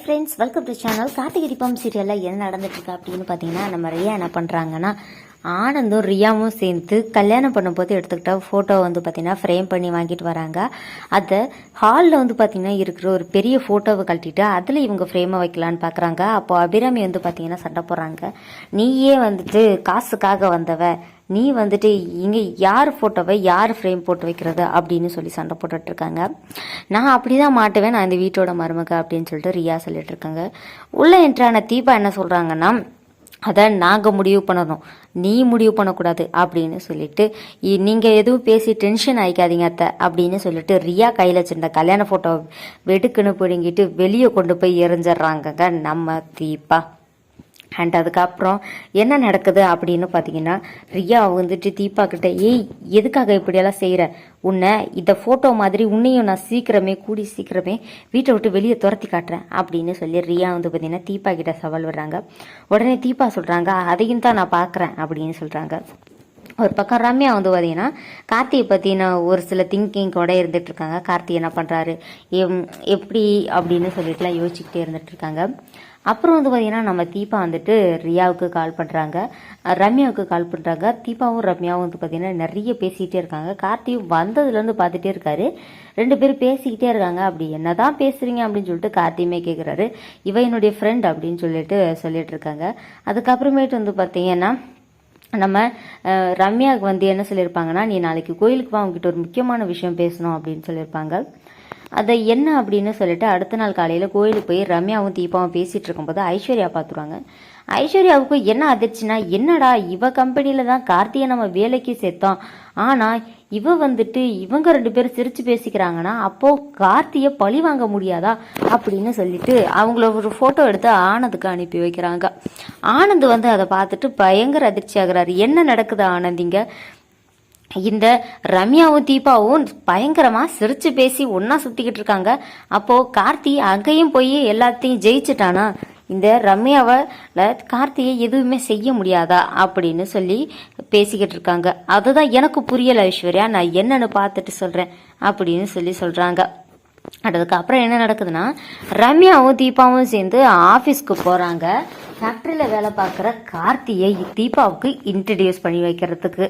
Friends welcome to channel Karthigai Deepam சீரியலில் என்ன நடந்துட்டுருக்கு அப்படின்னு பார்த்தீங்கன்னா நம்ம ரியா என்ன பண்ணுறாங்கன்னா ஆனந்தும் ரியாவும் சேர்ந்து கல்யாணம் பண்ணும்போது எடுத்துக்கிட்ட ஃபோட்டோ வந்து பார்த்தீங்கன்னா ஃப்ரேம் பண்ணி வாங்கிட்டு வராங்க. அதை ஹாலில் வந்து பார்த்தீங்கன்னா இருக்கிற ஒரு பெரிய ஃபோட்டோவை கழட்டிட்டு அதில் இவங்க ஃப்ரேமை வைக்கலான்னு பார்க்குறாங்க. அப்போ அபிராமி வந்து பார்த்தீங்கன்னா சண்டை போடுறாங்க. நீயே வந்துட்டு காசுக்காக வந்தவ நீ வந்துட்டு இங்கே யார் ஃபோட்டோவை யார் ஃப்ரேம் போட்டு வைக்கிறது அப்படின்னு சொல்லி சண்டை போட்டுட்ருக்காங்க. நான் அப்படி தான் மாட்டுவேன் நான் இந்த வீட்டோட மருமக அப்படின்னு சொல்லிட்டு ரியா சொல்லிட்டு இருக்காங்க உள்ளே என்ட்ரான தீபா என்ன சொல்கிறாங்கன்னா அதை நாங்கள் முடிவு பண்ணணும். நீ முடிவு பண்ணக்கூடாது அப்படின்னு சொல்லிட்டு நீங்கள் எதுவும் பேசி டென்ஷன் ஆகிக்காதீங்க அத்தை அப்படின்னு சொல்லிட்டு ரியா கையில் வச்சிருந்த கல்யாண ஃபோட்டோ வெடுக்குன்னு பிடுங்கிட்டு வெளியே கொண்டு போய் எரிஞ்சிட்றாங்கங்க நம்ம தீபா. அண்ட் அதுக்கப்புறம் என்ன நடக்குது அப்படின்னு பார்த்தீங்கன்னா ரியா வந்துட்டு தீபா கிட்ட ஏய் எதுக்காக இப்படியெல்லாம் செய்கிற உன்னை இந்த ஃபோட்டோ மாதிரி உன்னையும் நான் சீக்கிரமே கூடி சீக்கிரமே வீட்டை விட்டு வெளியே துரத்தி காட்டுறேன் அப்படின்னு சொல்லி ரியா வந்து பார்த்தீங்கன்னா தீபா கிட்ட சவால் விடுறாங்க. உடனே தீபா சொல்கிறாங்க அதையும் தான் நான் பார்க்குறேன் அப்படின்னு சொல்கிறாங்க ஒரு பக்கம் ரம்யா வந்து பார்த்தீங்கன்னா கார்த்தியை பற்றின ஒரு சில திங்கிங் கூட இருந்துட்டு இருக்காங்க கார்த்தி என்ன பண்ணுறாரு எம் எப்படி அப்படின்னு சொல்லிட்டுலாம் யோசிச்சுக்கிட்டே இருந்துட்டு இருக்காங்க அப்புறம் வந்து பார்த்தீங்கன்னா நம்ம தீபா வந்துட்டு ரியாவுக்கு கால் பண்ணுறாங்க ரம்யாவுக்கு கால் பண்ணுறாங்க தீபாவும் ரம்யாவும் வந்து பார்த்தீங்கன்னா நிறைய பேசிக்கிட்டே இருக்காங்க. கார்த்தியும் வந்ததுலேருந்து பார்த்துட்டே இருக்காரு. ரெண்டு பேரும் பேசிக்கிட்டே இருக்காங்க. அப்படி என்ன தான் பேசுகிறீங்க அப்படின்னு சொல்லிட்டு கார்த்தியுமே கேட்குறாரு இவ என்னுடைய ஃப்ரெண்ட் அப்படின்னு சொல்லிட்டு சொல்லிட்டு இருக்காங்க அதுக்கப்புறமேட்டு வந்து பார்த்தீங்கன்னா நம்ம ரம்யாவுக்கு வந்து என்ன சொல்லியிருப்பாங்கன்னா நீ நாளைக்கு கோயிலுக்கு வா உங்ககிட்ட ஒரு முக்கியமான விஷயம் பேசணும் அப்படின்னு சொல்லியிருப்பாங்க. அதை என்ன அப்படின்னு சொல்லிட்டு அடுத்த நாள் காலையில் கோயிலுக்கு போய் ரம்யாவும் தீபாவும் பேசிகிட்டு இருக்கும்போது ஐஸ்வர்யா பார்த்துருவாங்க ஐஸ்வர்யாவுக்கு என்ன அதிர்ச்சினா என்னடா இவ கம்பெனியில் தான் கார்த்தியை நம்ம வேலைக்கு சேர்த்தோம். ஆனால் இவ வந்துட்டு இவங்க ரெண்டு பேரும் சிரித்து பேசிக்கிறாங்கன்னா அப்போது கார்த்தியை பழி வாங்க முடியாதா அப்படின்னு சொல்லிட்டு அவங்கள ஒரு ஃபோட்டோ எடுத்து ஆனந்துக்கு அனுப்பி வைக்கிறாங்க. ஆனந்த் வந்து அதை பார்த்துட்டு பயங்கர அதிர்ச்சி ஆகிறாரு என்ன நடக்குது ஆனந்திங்க? இந்த ரம்யாவும் தீபாவும் பயங்கரமாக சிரித்து பேசி ஒன்றா சுற்றிக்கிட்டு இருக்காங்க. அப்போது கார்த்தி அங்கேயும் போய் எல்லாத்தையும் ஜெயிச்சிட்டானா? இந்த ரம்யாவை கார்த்தியை எதுவுமே செய்ய முடியாதா? அப்படின்னு சொல்லி பேசிக்கிட்டு இருக்காங்க. அதுதான் எனக்கு புரியலை ஐஸ்வர்யா. நான் என்னன்னு பார்த்துட்டு சொல்கிறேன் அப்படின்னு சொல்லி சொல்கிறாங்க அதுக்கப்புறம் என்ன நடக்குதுன்னா ரம்யாவும் தீபாவும் சேர்ந்து ஆஃபீஸ்க்கு போகிறாங்க ஃபேக்ட்ரியில் வேலை பார்க்குற கார்த்தியை தீபாவுக்கு இன்ட்ரடியூஸ் பண்ணி வைக்கிறதுக்கு.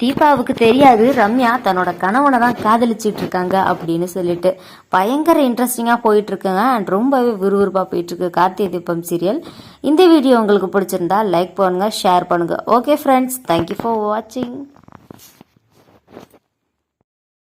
தீபாவுக்கு தெரியாது ரம்யா தன்னோட கணவனை தான் காதலிச்சிட்டு இருக்காங்க அப்படின்னு சொல்லிட்டு. பயங்கர இன்ட்ரெஸ்டிங்காக போயிட்டு இருக்குங்க அண்ட் ரொம்பவே விறுவிறுப்பாக போயிட்டு இருக்கு கார்த்திகை தீபம் சீரியல் இந்த வீடியோ உங்களுக்கு பிடிச்சிருந்தா லைக் பண்ணுங்க ஷேர் பண்ணுங்க. ஓகே ஃப்ரெண்ட்ஸ் தேங்க்யூ ஃபார் வாட்சிங்